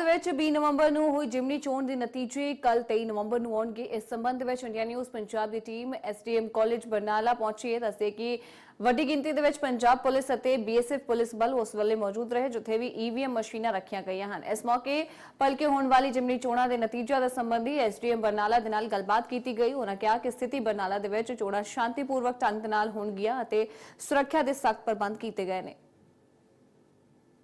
ਦੇ ਵਿੱਚ 20 ਨਵੰਬਰ ਨੂੰ ਹੋਈ ਜਿਮਨੀ ਚੋਣ ਦੇ ਨਤੀਜੇ। ਕੱਲ 23 ਨਵੰਬਰ ਨੂੰ ਆਉਣਗੇ। ਇਸ ਸੰਬੰਧ ਵਿੱਚ ਇੰਡੀਆ ਨਿਊਜ਼ ਪੰਜਾਬ ਦੀ ਟੀਮ ਐਸਡੀਐਮ ਕਾਲਜ ਬਰਨਾਲਾ ਪਹੁੰਚੀ ਹੈ। ਦੱਸਦੇ ਕਿ ਵੱਡੀ ਗਿਣਤੀ ਦੇ ਵਿੱਚ ਪੰਜਾਬ ਪੁਲਿਸ ਅਤੇ ਬੀਐਸਐਫ ਪੁਲਿਸ ਬਲ ਉਸ ਵੇਲੇ ਮੌਜੂਦ ਰਹੇ, ਜਿੱਥੇ ਵੀ ਈਵੀਐਮ ਮਸ਼ੀਨਾਂ ਰੱਖੀਆਂ ਗਈਆਂ ਹਨ। ਇਸ ਮੌਕੇ ਭਲਕੇ ਹੋਣ ਵਾਲੀ ਜਿਮਨੀ ਚੋਣਾਂ ਦੇ ਨਤੀਜਿਆਂ ਦੇ ਸੰਬੰਧੀ ਐਸਡੀਐਮ ਬਰਨਾਲਾ ਦੇ ਨਾਲ ਗੱਲਬਾਤ ਕੀਤੀ ਗਈ। ਉਹਨਾਂ ਕਿਹਾ ਕਿ ਸਥਿਤੀ ਬਰਨਾਲਾ ਦੇ ਵਿੱਚ ਚੋਣਾਂ ਸ਼ਾਂਤੀਪੂਰਵਕ ਢੰਗ ਨਾਲ ਹੋਣਗੀਆਂ ਅਤੇ ਸੁਰੱਖਿਆ ਦੇ ਸਖਤ ਪ੍ਰਬੰਧ ਕੀਤੇ ਗਏ ਨੇ।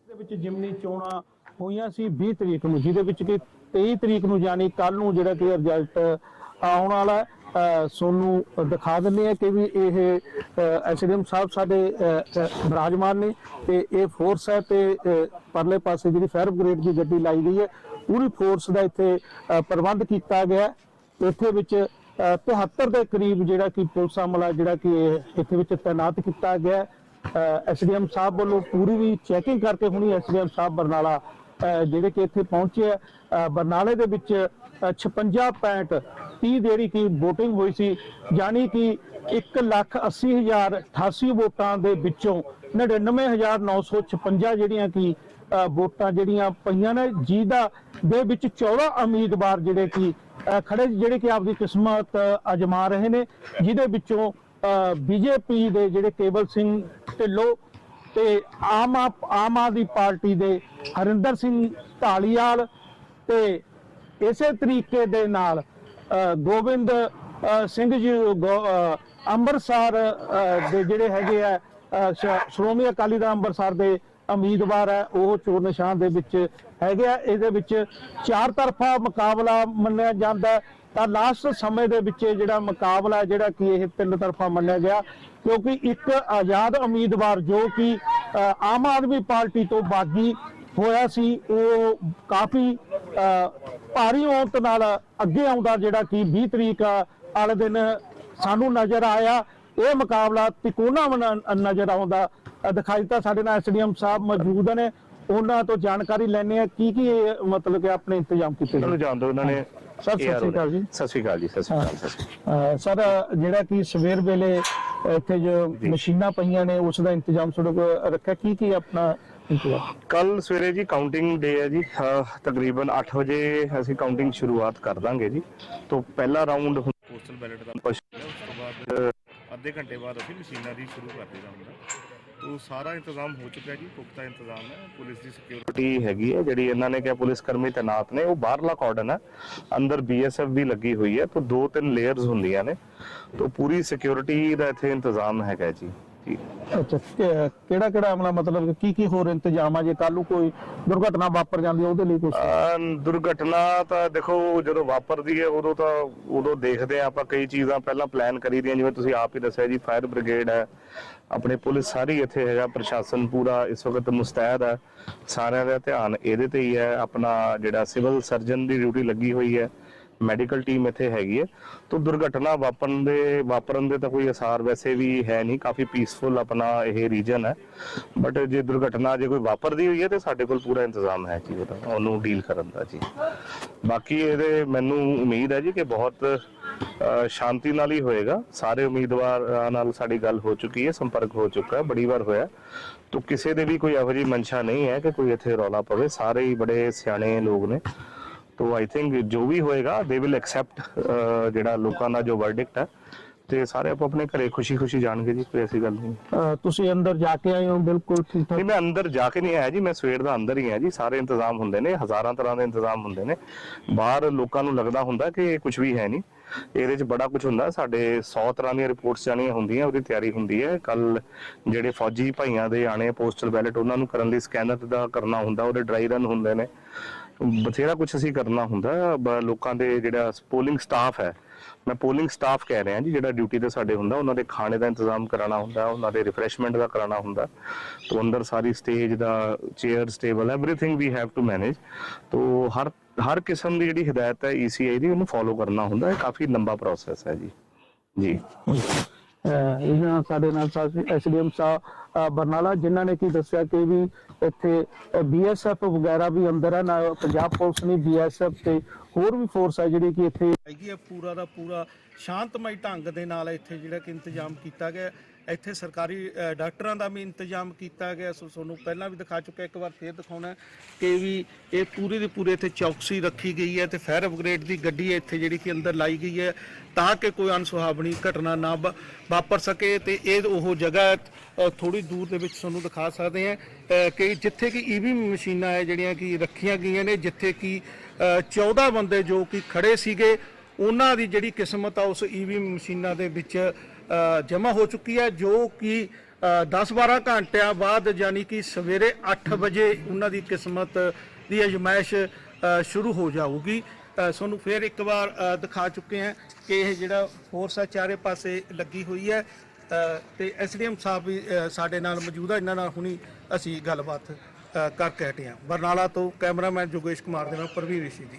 ਦੇ ਵਿੱਚ ਜਿਮਨੀ ਚੋਣਾਂ ਹੋਈਆਂ ਸੀ 20 ਤਰੀਕ ਨੂੰ ਜਿਹਦੇ ਵਿੱਚ ਕਿ 23 ਤਰੀਕ ਨੂੰ ਯਾਨੀ ਕੱਲ ਨੂੰ ਜਿਹੜਾ ਕਿ ਰਿਜ਼ਲਟ ਆਉਣ ਵਾਲਾ ਹੈ, ਸੋਨੂੰ ਦਿਖਾ ਦਿੰਦੇ ਆ ਕਿ ਵੀ ਇਹ ਐਸਡੀਐਮ ਸਾਹਿਬ ਸਾਡੇ ਅਹ, ਨੇ ਤੇ ਇਹ ਫੋਰਸ ਹੈ ਤੇ ਪਰਲੇ ਪਾਸੇ ਜਿਹੜੀ ਫਾਇਰ ਬ੍ਰਿਗੇਡ ਦੀ ਗੱਡੀ ਲਾਈ ਗਈ ਹੈ ਪੂਰੀ ਫੋਰਸ ਦਾ ਇੱਥੇ ਪ੍ਰਬੰਧ ਕੀਤਾ ਗਿਆ ਇੱਥੇ ਵਿੱਚ ਅਹ, 73 ਦੇ ਕਰੀਬ ਜਿਹੜਾ ਕਿ ਪੁਲਿਸ ਅਮਲਾ ਜਿਹੜਾ ਕਿ ਇੱਥੇ ਵਿੱਚ ਤਾਇਨਾਤ ਕੀਤਾ ਗਿਆ ਹੈ। ਐਸਡੀਐਮ ਸਾਹਿਬ ਵੱਲੋਂ ਪੂਰੀ ਵੀ ਚੈਕਿੰਗ ਕਰਕੇ ਹੁਣੀ ਐਸਡੀਐਮ ਸਾਹਿਬ ਬਰਨਾਲਾ ਜਿਹੜੇ ਕਿ ਇੱਥੇ ਪਹੁੰਚੇ ਆ ਬਰਨਾਲੇ ਦੇ ਵਿੱਚ ਅਹ 56 30 ਜਿਹੜੀ ਕਿ VOTING ਹੋਈ ਸੀ, ਯਾਨੀ ਕਿ 1 ਲੱਖ 80 ਹਜ਼ਾਰ 88 ਵੋਟਾਂ ਦੇ ਵਿੱਚੋਂ 99956 ਜਿਹੜੀਆਂ ਕਿ ਵੋਟਾਂ ਜਿਹੜੀਆਂ ਪਈਆਂ ਨੇ, ਜਿਹਦਾ ਦੇ ਵਿੱਚ 14 ਉਮੀਦਵਾਰ ਜਿਹੜੇ ਕਿ ਖੜੇ, ਜਿਹੜੇ ਕਿ ਆਪਦੀ ਕਿਸਮਤ ਅਜਮਾ ਰਹੇ ਨੇ, ਜਿਹਦੇ ਵਿੱਚੋਂ ਬੀਜੇਪੀ ਦੇ ਜਿਹੜੇ ਕੇਵਲ ਸਿੰਘ ਢਿੱਲੋਂ ਤੇ ਆਮ ਆਮ ਆਦਮੀ ਪਾਰਟੀ ਦੇ ਹਰਿੰਦਰ ਸਿੰਘ ਢਾਲੀਵਾਲ ਤੇ ਇਸੇ ਤਰੀਕੇ ਦੇ ਨਾਲ ਗੋਬਿੰਦ ਸਿੰਘ ਜੀ, ਗੋ- ਅੰਮ੍ਰਿਤਸਰ ਦੇ ਜਿਹੜੇ ਹੈਗੇ ਆ ਸ਼੍ਰੋਮਣੀ ਅਕਾਲੀ ਦਲ ਅੰਮ੍ਰਿਤਸਰ ਦੇ ਉਮੀਦਵਾਰ ਹੈ ਉਹ ਚੋਣ ਨਿਸ਼ਾਨ ਦੇ ਵਿੱਚ ਹੈਗੇ ਆ। ਇਹਦੇ ਵਿੱਚ ਚਾਰ ਤਰਫਾ ਮੁਕਾਬਲਾ ਮੰਨਿਆ ਜਾਂਦਾ। ਤਾਂ ਲਾਸਟ ਸਮੇਂ ਦੇ ਵਿੱਚ ਇਹ ਜਿਹੜਾ ਮੁਕਾਬਲਾ ਜਿਹੜਾ ਕਿ ਇਹ ਤਿੰਨ ਤਰਫਾ ਮੰਨਿਆ ਗਿਆ, ਕਿਉਂਕਿ ਇੱਕ ਆਜ਼ਾਦ ਉਮੀਦਵਾਰ ਜੋ ਕਿ ਆਮ ਆਦਮੀ ਪਾਰਟੀ ਤੋਂ ਬਾਗੀ ਹੋਇਆ ਸੀ, ਉਹ ਕਾਫੀ ਭਾਰੀ ਔਂਤ ਨਾਲ ਅੱਗੇ ਆਉਂਦਾ, ਜਿਹੜਾ ਕਿ 20 ਤਰੀਕ ਵਾਲੇ ਦਿਨ ਸਾਨੂੰ ਨਜ਼ਰ ਆਇਆ। ਇਹ ਮੁਕਾਬਲਾ ਤਿਕੋਣਾ ਨਜ਼ਰ ਆਉਂਦਾ ਦਿਖਾਈ ਤਾਂ ਸਾਡੇ ਨਾਲ ਐਸਡੀਐਮ ਸਾਹਿਬ ਮੌਜੂਦ ਨੇ। ਉਹਨਾਂ ਤੋਂ ਜਾਣਕਾਰੀ ਲੈਣੇ ਆ ਕੀ ਕੀ ਇਹ ਮਤਲਬ ਕਿ ਆਪਣੇ ਇੰਤਜ਼ਾਮ ਕੀਤੇ ਉਹਨਾਂ ਨੂੰ ਉਹਨਾਂ ਨੇ ਸਰ, ਸਤਿ ਸ਼੍ਰੀ ਅਕਾਲ ਜੀ। ਸਤਿ ਸ਼੍ਰੀ ਅਕਾਲ ਜੀ ਸਤਿ ਸ਼੍ਰੀ ਅਕਾਲ ਸ਼੍ਰੀ ਜਿਹੜਾ ਕਿ ਸਵੇਰ ਵੇਲੇ ਇੱਥੇ ਜੋ ਮਸ਼ੀਨਾਂ ਪਈਆਂ ਨੇ ਉਸ ਦਾ ਇੰਤਜ਼ਾਮ ਤੁਹਾਡੇ ਕੋਲ ਰੱਖਿਆ? ਕੀ ਕੀ ਆਪਣਾ ਕੱਲ ਸਵੇਰੇ ਜੀ ਕਾਊਂਟਿੰਗ ਡੇ ਹੈ ਜੀ। ਤਕਰੀਬਨ 8 ਵਜੇ ਅਸੀਂ ਕਾਊਂਟਿੰਗ ਸ਼ੁਰੂਆਤ ਕਰ ਦਾਂਗੇ ਜੀ। ਤੋਂ ਪਹਿਲਾ ਰਾਉਂਡ ਪੋਸਟਲ ਬੈਲਟ ਦਾ ਪੁਸ਼ ਉਸ ਤੋਂ ਬਾਅਦ ਅੱਧੇ ਘੰਟੇ ਬਾਅਦ ਅਸੀਂ ਮਸ਼ੀਨਾਂ ਦੀ ਸ਼ੁਰੂ ਕਰ ਦੇਣਾ ਹੁੰਦਾ ਸਾਰਾ ਇੰਤਜ਼ਾਮ ਹੋ ਚੁੱਕਿਆ ਜੀ, ਪੁਖਤਾ ਇੰਤਜ਼ਾਮ ਹੈ, ਪੁਲਿਸ ਦੀ ਸਿਕਿਉਰਿਟੀ ਹੈਗੀ ਹੈ, ਜਿਹੜੀ ਇਹਨਾਂ ਨੇ ਕਿਹਾ ਪੁਲਿਸ ਕਰਮੀ ਤੈਨਾਤ ਨੇ, ਉਹ ਬਾਹਰਲਾ ਕਾਰਡਨ ਹੈ, ਅੰਦਰ ਬੀਐਸਐਫ ਵੀ ਲੱਗੀ ਹੋਈ ਹੈ, ਤੋਂ ਦੋ ਤਿੰਨ ਲੇਅਰਸ ਹੁੰਦੀਆਂ ਨੇ, ਤੋਂ ਪੂਰੀ ਸਿਕਿਉਰਿਟੀ ਦਾ ਇੱਥੇ ਇੰਤਜ਼ਾਮ ਹੈਗਾ ਜੀ। ਜੀ ਅੱਛਾ ਕਿਹੜਾ ਕਿਹੜਾ ਆਪਣਾ ਮਤਲਬ ਕੀ ਕੀ ਹੋਰ ਇੰਤਜ਼ਾਮ ਆ? ਜੇ ਕੱਲ ਨੂੰ ਕੋਈ ਦੁਰਘਟਨਾ ਵਾਪਰ ਜਾਂਦੀ ਹੈ ਉਹਦੇ ਲਈ ਕੁਝ ਦੁਰਘਟਨਾ ਤਾਂ ਦੇਖੋ ਜਦੋਂ ਵਾਪਰਦੀ ਹੈ, ਉਦੋਂ ਤਾਂ, ਉਦੋਂ ਦੇਖਦੇ ਆ ਆਪਾਂ ਕਈ ਚੀਜ਼ਾਂ ਪਹਿਲਾਂ ਪਲਾਨ ਕਰੀ ਦੀਆਂ, ਜਿਵੇਂ ਤੁਸੀਂ ਆਪ ਹੀ ਦੱਸਿਆ ਜੀ ਫਾਇਰ ਬ੍ਰਿਗੇਡ ਹੈ, ਆਪਣੇ ਪੁਲਿਸ ਸਾਰੀ ਇੱਥੇ ਹੈਗਾ, ਪ੍ਰਸ਼ਾਸਨ ਪੂਰਾ ਇਸ ਵਕਤ ਮੁਸਤੈਦ ਹੈ, ਸਾਰਿਆਂ ਦਾ ਧਿਆਨ ਇਹਦੇ ਤੇ ਹੀ ਹੈ, ਆਪਣਾ ਜਿਹੜਾ ਸਿਵਲ ਸਰਜਨ ਦੀ ਡਿਊਟੀ ਲੱਗੀ ਹੋਈ ਹੈ ਮੈਡੀਕਲ ਟੀਮ ਇੱਥੇ ਹੈਗੀ ਹੈ। ਤੋਂ ਦੁਰਘਟਨਾ ਵਾਪਰਨ ਦੇ ਵਾਪਰਨ ਦੇ ਤਾਂ ਕੋਈ ਅਸਾਰ ਵੈਸੇ ਵੀ ਹੈ ਨਹੀਂ। ਕਾਫੀ ਪੀਸਫੁਲ ਆਪਣਾ ਇਹ ਰੀਜਨ ਹੈ। ਬਟ ਜੇ ਦੁਰਘਟਨਾ ਜੇ ਕੋਈ ਵਾਪਰਦੀ ਹੋਈ ਹੈ ਤੇ ਸਾਡੇ ਕੋਲ ਪੂਰਾ ਇੰਤਜ਼ਾਮ ਹੈ ਜੀ ਉਹਦਾ, ਉਹਨੂੰ ਡੀਲ ਕਰਨ ਦਾ ਜੀ। ਬਾਕੀ ਇਹਦੇ ਮੈਨੂੰ ਉਮੀਦ ਹੈ ਜੀ ਕਿ ਬਹੁਤ ਸ਼ਾਂਤੀ ਨਾਲ ਹੀ ਹੋਏਗਾ। ਸਾਰੇ ਉਮੀਦਵਾਰਾਂ ਨਾਲ ਸਾਡੀ ਗੱਲ ਹੋ ਚੁੱਕੀ ਹੈ, ਸੰਪਰਕ ਹੋ ਚੁੱਕਾ ਹੈ, ਬੜੀ ਵਾਰ ਹੋਇਆ ਤੋ ਕਿਸੇ ਦੇ ਵੀ ਕੋਈ ਇਹੋ ਜਿਹੀ ਮਨਸ਼ਾ ਨਹੀਂ ਹੈ ਕਿ ਕੋਈ ਇੱਥੇ ਰੌਲਾ ਪਵੇ। ਸਾਰੇ ਹੀ ਬੜੇ ਸਿਆਣੇ ਲੋਕ ਨੇ। ਤੋ ਆਈ ਥਿੰਕ ਜੋ ਵੀ ਹੋਏਗਾ ਦੇ ਵਿਲ ਐਕਸੈਪਟ ਜਿਹੜਾ ਲੋਕਾਂ ਦਾ ਜੋ ਵਰਡਿਕਟ ਹੈ। ਤੇ ਸਾਰੇ ਆਪੋ ਆਪਣੇ ਘਰੇ ਖੁਸ਼ੀ-ਖੁਸ਼ੀ ਜਾਣਗੇ ਜੀ ਕੋਈ ਐਸੀ ਗੱਲ ਨਹੀਂ। ਤੁਸੀਂ ਅੰਦਰ ਜਾ ਕੇ ਆਏ ਹੋ ਬਿਲਕੁਲ ਠੀਕ ਠਾਕ ਨਹੀਂ ਮੈਂ ਅੰਦਰ ਜਾ ਕੇ ਨਹੀਂ ਆਇਆ ਜੀ ਮੈਂ ਸਵੇਰ ਦਾ ਅੰਦਰ ਹੀ ਆ ਜੀ ਸਾਰੇ ਇੰਤਜ਼ਾਮ ਹੁੰਦੇ ਨੇ ਹਜ਼ਾਰਾਂ ਤਰ੍ਹਾਂ ਦੇ ਇੰਤਜ਼ਾਮ ਹੁੰਦੇ ਨੇ। ਬਾਹਰ ਲੋਕਾਂ ਨੂੰ ਲੱਗਦਾ ਹੁੰਦਾ ਕਿ ਕੁਝ ਵੀ ਹੈ ਨਹੀਂ। ਇਹਦੇ 'ਚ ਬੜਾ ਕੁਝ ਹੁੰਦਾ ਸਾਡੇ 100 ਤਰ੍ਹਾਂ ਦੀਆਂ ਰਿਪੋਰਟਸ ਜਾਣੀਆਂ ਹੁੰਦੀਆਂ ਉਹਦੀ ਤਿਆਰੀ ਹੁੰਦੀ ਹੈ। ਕੱਲ ਜਿਹੜੇ ਫੌਜੀ ਭਾਈਆਂ ਦੇ ਆਣੇ ਪੋਸਟਲ ਬੈਲਟ ਉਹਨਾਂ ਨੂੰ ਕਰਨ ਲਈ ਸਕੈਨਰ ਦਾ ਕਰਨਾ ਹੁੰਦਾ ਉਹਦੇ ਡਰਾਈ ਰਨ ਹੁੰਦੇ ਨੇ। ਬਥੇਰਾ ਕੁਝ ਅਸੀਂ ਕਰਨਾ ਹੁੰਦਾ, ਬ- ਲੋਕਾਂ ਦੇ ਜਿਹੜਾ ਪੋਲਿੰਗ ਸਟਾਫ ਹੈ, ਮੈਂ ਪੋਲਿੰਗ ਸਟਾਫ ਕਹਿ ਰਿਹਾ ਜੀ, ਜਿਹੜਾ ਡਿਊਟੀ ਤੇ ਸਾਡੇ ਹੁੰਦਾ, ਉਹਨਾਂ ਦੇ ਖਾਣੇ ਦਾ ਇੰਤਜ਼ਾਮ ਕਰਾਉਣਾ ਹੁੰਦਾ, ਉਹਨਾਂ ਦੇ ਰਿਫਰੈਸ਼ਮੈਂਟ ਦਾ ਕਰਾਉਣਾ ਹੁੰਦਾ, ਤੋਂ ਅੰਦਰ ਸਾਰੀ stage the chairs table everything we have to manage ਤੋਂ ਹਰ ਹਰ ਕਿਸਮ ਦੀ ਜਿਹੜੀ ਹਦਾਇਤ ਹੈ ਈਸੀਆਈ ਦੀ, ਉਹਨੂੰ ਫੋਲੋ ਕਰਨਾ ਹੁੰਦਾ ਹੈ ਕਾਫੀ ਲੰਬਾ ਪ੍ਰੋਸੈਸ ਹੈ ਜੀ। ਜੀ। ਅਹ ਇਹਨਾਂ ਸਾਡੇ ਨਾਲ ਐਸਡੀਐਮ ਸਾਹਿਬ ਬਰਨਾਲਾ, ਜਿਨ੍ਹਾਂ ਨੇ ਕੀ ਦੱਸਿਆ ਕਿ ਵੀ ਇੱਥੇ ਬੀਐਸਐਫ ਵਗੈਰਾ ਵੀ ਅੰਦਰ ਹੈ ਨਾ ਪੰਜਾਬ ਪੁਲਿਸ ਨੇ ਬੀਐਸਐਫ ਤੇ ਹੋਰ ਵੀ ਫੋਰਸ ਆ ਜਿਹੜੀ ਕਿ ਇੱਥੇ ਹੈਗੀ ਹੈ ਪੂਰਾ ਦਾ ਪੂਰਾ ਸ਼ਾਂਤਮਈ ਢੰਗ ਦੇ ਨਾਲ ਇੱਥੇ ਜਿਹੜਾ ਕਿ ਇੰਤਜ਼ਾਮ ਕੀਤਾ ਗਿਆ। ਇੱਥੇ ਸਰਕਾਰੀ ਡਾਕਟਰਾਂ ਦਾ ਵੀ ਇੰਤਜ਼ਾਮ ਕੀਤਾ ਗਿਆ। ਸੋ ਤੁਹਾਨੂੰ ਪਹਿਲਾਂ ਵੀ ਦਿਖਾ ਚੁੱਕਿਆ ਇੱਕ ਵਾਰ ਫੇਰ ਦਿਖਾਉਣਾ ਕਿ ਵੀ ਇਹ ਪੂਰੀ ਦੀ ਪੂਰੀ ਇੱਥੇ ਚੌਕਸੀ ਰੱਖੀ ਗਈ ਹੈ ਤੇ ਫਾਇਰ ਅਪਗ੍ਰੇਡ ਦੀ ਗੱਡੀ ਹੈ ਇੱਥੇ ਜਿਹੜੀ ਕਿ ਅੰਦਰ ਲਾਈ ਗਈ ਹੈ ਤਾਂ ਕਿ ਕੋਈ ਅਨਸੁਹਾਵਣੀ ਘਟਨਾ ਨਾ ਵਾਪਰ ਸਕੇ ਤੇ ਇਹ ਉਹ ਜਗ੍ਹਾ ਅ, ਥੋੜੀ ਦੂਰ ਦੇ ਵਿੱਚ ਤੁਹਾਨੂੰ ਦਿਖਾ ਸਕਦੇ ਹਾਂ ਕਿ ਜਿੱਥੇ ਕਿ ਈਵੀ ਮਸ਼ੀਨਾਂ ਹੈ ਜਿਹੜੀਆਂ ਕਿ ਰੱਖੀਆਂ ਗਈਆਂ ਨੇ ਜਿੱਥੇ ਕਿ ਅ, 14 ਬੰਦੇ ਜੋ ਕਿ ਖੜੇ ਸੀਗੇ ਉਹਨਾਂ ਦੀ ਜਿਹੜੀ ਕਿਸਮਤ ਆ ਉਸ ਈਵੀ ਮਸ਼ੀਨਾਂ ਦੇ ਵਿੱਚ ਜਮ੍ਹਾਂ ਹੋ ਚੁੱਕੀ ਹੈ ਜੋ ਕਿ 10-12 ਘੰਟਿਆਂ ਬਾਅਦ ਯਾਨੀ ਕਿ ਸਵੇਰੇ 8 ਵਜੇ ਉਹਨਾਂ ਦੀ ਕਿਸਮਤ ਦੀ ਅਜਮਾਇਸ਼ ਸ਼ੁਰੂ ਹੋ ਜਾਊਗੀ। ਤੁਹਾਨੂੰ ਫਿਰ ਇੱਕ ਵਾਰ ਦਿਖਾ ਚੁੱਕੇ ਹਾਂ ਕਿ ਇਹ ਜਿਹੜਾ ਫੋਰਸ ਹੈ ਚਾਰੇ ਪਾਸੇ ਲੱਗੀ ਹੋਈ ਹੈ। ਅ, ਤੇ ਐਸਡੀਐਮ ਸਾਹਿਬ ਵੀ ਸਾਡੇ ਨਾਲ ਮੌਜੂਦ ਆ। ਇਹਨਾਂ ਨਾਲ ਹੁਣੀ ਅਸੀਂ ਗੱਲਬਾਤ ਕਰਕੇ ਹਟੇ ਹਾਂ। ਬਰਨਾਲਾ ਤੋਂ ਕੈਮਰਾਮੈਨ ਜੋਗੇਸ਼ ਕੁਮਾਰ ਦੇ ਨਾਲ ਪ੍ਰਵੀਨ ਰਿਸ਼ੀ ਜੀ।